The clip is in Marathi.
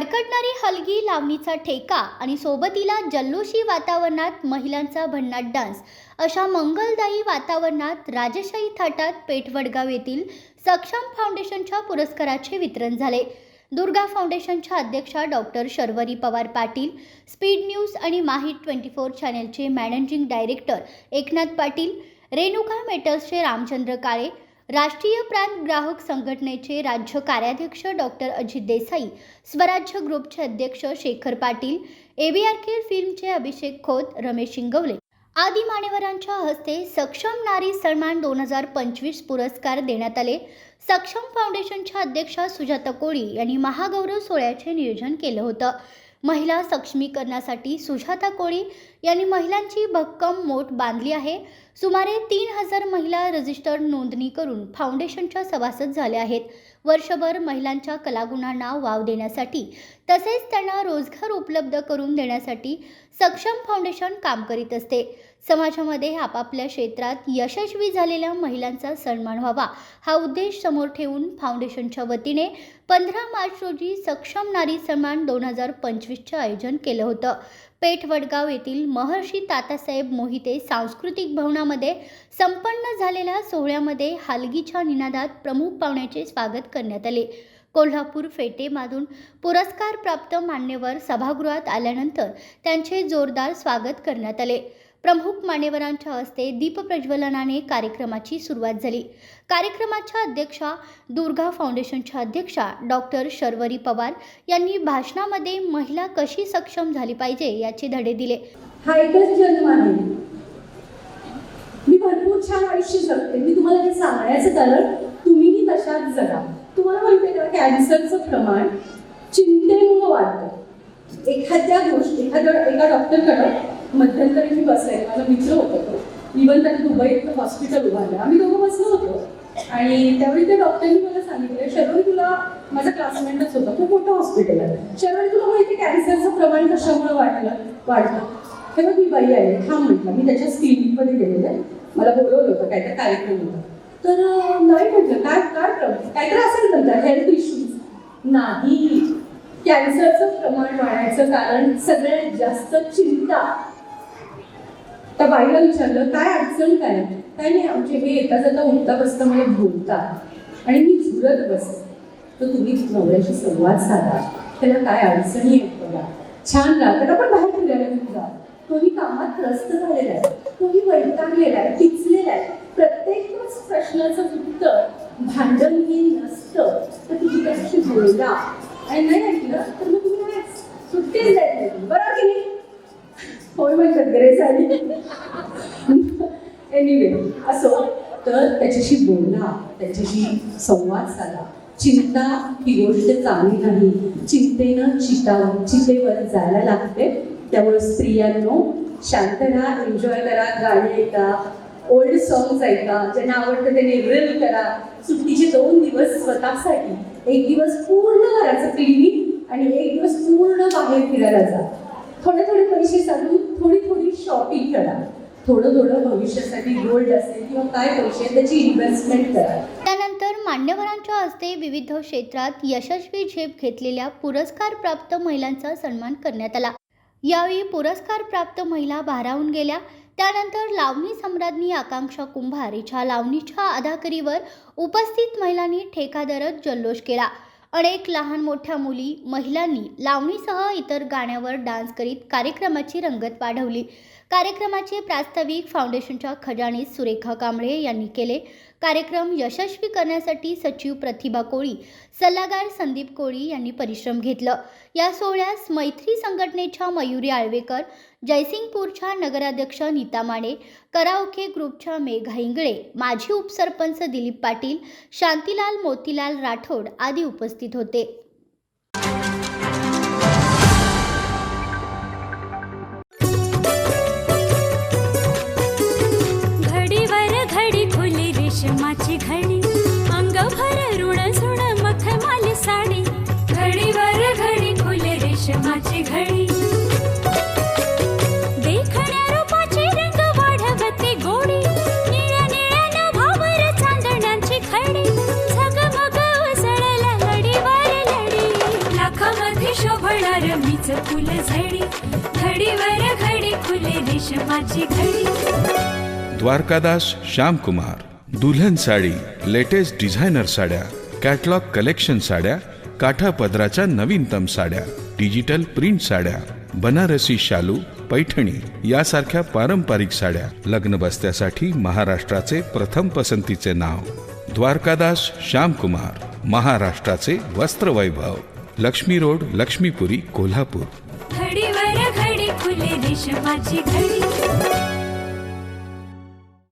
कडकडणारी हलगी लावणीचा ठेका आणि सोबतीला जल्लोषी वातावरणात महिलांचा भन्नाट डान्स अशा मंगलदायी वातावरणात राजशाही थाटात पेठवडगाव येथील सक्षम फाउंडेशनच्या पुरस्काराचे वितरण झाले. दुर्गा फाउंडेशनच्या अध्यक्षा doctor Sharvari Pawar Patil speed news आणि माहीत ट्वेंटी फोर चॅनेलचे मॅनेजिंग डायरेक्टर एकनाथ पाटील रेणुका मेटल्सचे रामचंद्र काळे राष्ट्रीय प्रांत ग्राहक संघटनेचे राज्य कार्याध्यक्ष डॉक्टर अजित देसाई स्वराज्य ग्रुपचे अध्यक्ष शेखर पाटील एबीआरके फिल्मचे अभिषेक खोत रमेश शिंगवले. आदी मान्यवरांच्या हस्ते सक्षम नारी सन्मान दोन हजार पंचवीस पुरस्कार देण्यात आले. सक्षम फाउंडेशनच्या अध्यक्षा सुजाता कोळी यांनी महागौरव सोहळ्याचे नियोजन केलं होतं. महिला सक्षमीकरणासाठी सुजाता कोळी यांनी महिलांची भक्कम मोठ बांधली आहे. सुमारे तीन हजार महिला रजिस्टर्ड नोंदणी करून फाउंडेशनच्या सभासद झाल्या आहेत. वर्षभर महिलांच्या कलागुणांना वाव देण्यासाठी तसेच त्यांना रोजगार उपलब्ध करून देण्यासाठी सक्षम फाउंडेशन काम करीत असते. समाजामध्ये आपापल्या क्षेत्रात यशस्वी झालेल्या महिलांचा सन्मान व्हावा. हा उद्देश समोर ठेवून फाउंडेशनच्या वतीने पंधरा मार्च रोजी सक्षम नारी सन्मान दोन हजार पंचवीसचे आयोजन केलं होतं. पेठ वडगाव येथील महर्षी तातासाहेब मोहिते सांस्कृतिक भवनामध्ये संपन्न झालेल्या सोहळ्यामध्ये हालगीच्या निनादात प्रमुख पाहुण्याचे स्वागत करण्यात आले. कोल्हापूर फेटेमधून पुरस्कार प्राप्त मान्यवर सभागृहात आल्यानंतर त्यांचे जोरदार स्वागत करण्यात आले. प्रमुख मान्यवरांच्या हस्ते दीपप्रज्वलनाने कार्यक्रमाची सुरुवात झाली. कार्यक्रमाच्या अध्यक्षा दुर्गा फाउंडेशनच्या अध्यक्षा डॉक्टर शर्वरी पवार यांनी भाषणामध्ये महिला कशी सक्षम झाली पाहिजे याचे धडे दिले. हा एकच जन्म आहे. मी भरपूर छान आयुष्य जगते. मी तुम्हाला हे सांगण्याचं कारण तुम्हीही तशाच जगा. तुम्हाला माहिती का कॅन्सरचं प्रमाण चिंतेमुळं वाढतं. एखाद्या गोष्टी एखाद्या एका डॉक्टरकडं मध्यंतरी मी बसायला माझा मित्र होता तो. इवन त्याने दुबईत हॉस्पिटल उभारलं. आम्ही दोघं बसलो होतो. आणि त्यावेळी त्या डॉक्टरनी मला सांगितलं शरवणी तुला माझा क्लासमेटच होता. खूप मोठं हॉस्पिटल आहे. शरवणी तुला माहिती कॅन्सरचं प्रमाण कशामुळे वाढलं? वाढतं तेव्हा मी बाई आहे थांब म्हटलं. मी त्याच्या स्किनमध्ये गेलेलं आहे. मला बोलवलं होतं. काय काय कार्यक्रम होता. तर नाही म्हटलं. काय काय प्रॉब्लेम काय तर असेल नंतर हेल्थ इश्यूज नाही. कॅन्सरचं प्रमाण वाढायचं कारण सगळ्यात जास्त चिंता त्या बाईला विचारलं काय अडचण काय? काय नाही आमचे हे येता जाता उठता बसता मला बोलतात. आणि मी झुरत बसते. तर तुम्ही नवऱ्याशी संवाद साधा. त्याला काय अडचणी आहेत बघा. छान राहा त्याला पण बाहेर फिरायला घेऊन जा तोही कामात त्रस्त झालेला आहे. तोही वैतागलेला आहे. टिचलेला आहे. प्रत्येक प्रश्नाचं उत्तर भांडणहीन नसतं. तर तुम्ही त्याच्याशी बोलला आणि नाही ऐकलं तर मग तुम्ही सुट्टीच देत बरोबर की नाही? होय म्हणतात ग्रेस एनिवे असो. तर त्याच्याशी बोलला त्याच्याशी संवाद साधा. चिंता ही गोष्ट चांगली नाही. चिंतेनं चिता चितेवर जायला लागते. त्यामुळे स्त्रियांनो शांत राहा एन्जॉय करा गाणी ऐका ओल्ड सॉंग्स ऐका. ज्यांना आवडतं त्यांनी रिल करा. सुट्टीचे दोन दिवस स्वतःसाठी. एक दिवस पूर्ण घराचं क्लिनिक आणि एक दिवस पूर्ण बाहेर फिरायला जा. थोडे थोडे पैसे साधून शॉपिंग करा. थोडं थोडं भविष्यासाठी गोल्ड असेल किंवा काय पैसे त्याची इन्व्हेस्टमेंट करा. त्यानंतर मान्यवरांच्या हस्ते विविध क्षेत्रात यशस्वी झेप घेतलेल्या पुरस्कार प्राप्त महिलांचा सन्मान करण्यात आला. यावेळी पुरस्कार प्राप्त महिला भारावून गेल्या. त्यानंतर लावणी सम्राज्ञी आकांक्षा कुंभार हिच्या लावणीच्या अदाकरीवर उपस्थित महिलांनी ठेका धरत जल्लोष केला. अनेक लहान मोठ्या मुली महिलांनी लावणीसह इतर गाण्यावर डान्स करीत कार्यक्रमाची रंगत वाढवली. कार्यक्रमाचे प्रास्ताविक फाउंडेशनच्या खजानीस सुरेखा कांबळे यांनी केले. कार्यक्रम यशस्वी करण्यासाठी सचिव प्रतिभा कोळी सल्लागार संदीप कोळी यांनी परिश्रम घेतलं. या सोहळ्यास मैत्री संघटनेच्या मयुरी आळवेकर जयसिंगपूरच्या नगराध्यक्ष नीता माने कराओके ग्रुपच्या मेघा इंगळे माजी उपसरपंच दिलीप पाटील शांतीलाल मोतीलाल राठोड आदी उपस्थित होते. खुली घडी. देखण्या रूपाची रंग वाढवते गोडी. निळ्या निळ्या नभावर चांदण्यांची खडी. झगमग उसळला फुल झडी. घडीवर घडी रेशमाची घडी. द्वारकादास श्यामकुमार. दुल्हन साडी लेटेस्ट डिझायनर साड्या कॅटलॉग कलेक्शन साड्या काठा पदराच्या नवीनतम साड्या डिजिटल प्रिंट साड्या बनारसी शालू पैठणी यासारख्या पारंपरिक साड्या लग्न बस्त्यासाठी महाराष्ट्राचे प्रथम पसंतीचे नाव. द्वारकादास श्यामकुमार महाराष्ट्राचे वस्त्रवैभव. लक्ष्मी रोड लक्ष्मीपुरी कोल्हापूर.